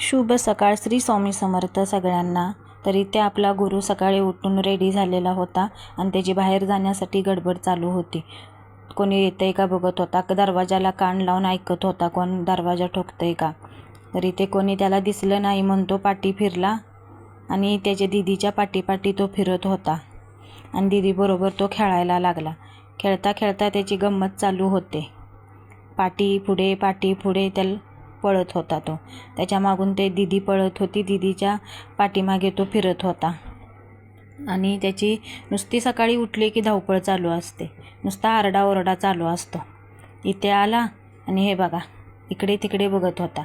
शुभ सकाळ श्री स्वामी समर्थ सगळ्यांना. तर इथे आपला गुरु सकाळी उठून रेडी झालेला होता आणि त्याची बाहेर जाण्यासाठी गडबड चालू होती. कोणी येतंय का बघत होता? दरवाजाला कान लावून ऐकत होता कोण? दरवाजा ठोकतंय का? तर इथे कोणी त्याला दिसलं नाही म्हणतो पाठी फिरला आणि त्याच्या दिदीच्या पाठीपाठी तो फिरत होता. आणि दिदीबरोबर तो खेळायला लागला. खेळता खेळता त्याची गंमत चालू होते. पाठी पुढे पाठी पुढे त्याला पळत होता तो. त्याच्या मागून ते दिदी पळत होती. दिदीच्या पाठीमागे तो फिरत होता. आणि त्याची नुसती सकाळी उठली की धावपळ चालू असते. नुसता आरडाओरडा चालू असतो. इथे आला आणि हे बघा इकडे तिकडे बघत होता.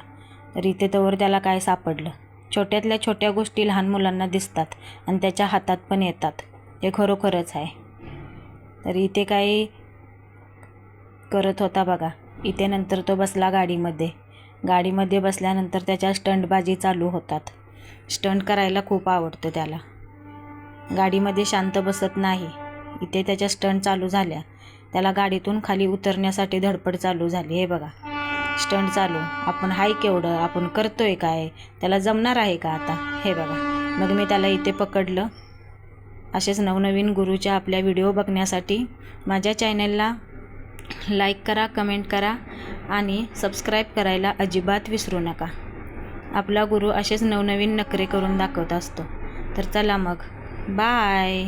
तर इथे तवर त्याला काय सापडलं? छोट्यातल्या छोट्या गोष्टी लहान मुलांना दिसतात आणि त्याच्या हातात पण येतात. हे खरोखरच आहे. तर इथे काही करत होता बघा. इथे नंतर तो बसला गाडीमध्ये. गाडीमध्ये बसल्यानंतर त्याच्या स्टंटबाजी चालू होतात. स्टंट करायला खूप आवडतं त्याला. गाडीमध्ये शांत बसत नाही. इथे त्याच्या स्टंट चालू झाल्या. त्याला गाडीतून खाली उतरण्यासाठी धडपड चालू झाली. हे बघा. स्टंट चालू. आपण हाय केवढं? आपण करतोय काय? त्याला जमणार आहे का आता? हे बघा. मग मी त्याला इथे पकडलं. असेच नवनवीन गुरुच्या आपल्या व्हिडिओ बघण्यासाठी माझ्या चॅनलला लाईक करा कमेंट करा आणि सबस्क्राईब करायला अजिबात विसरू नका. आपला गुरु असेच नवनवीन नखरे करून दाखवत असतो. तर चला मग. बाय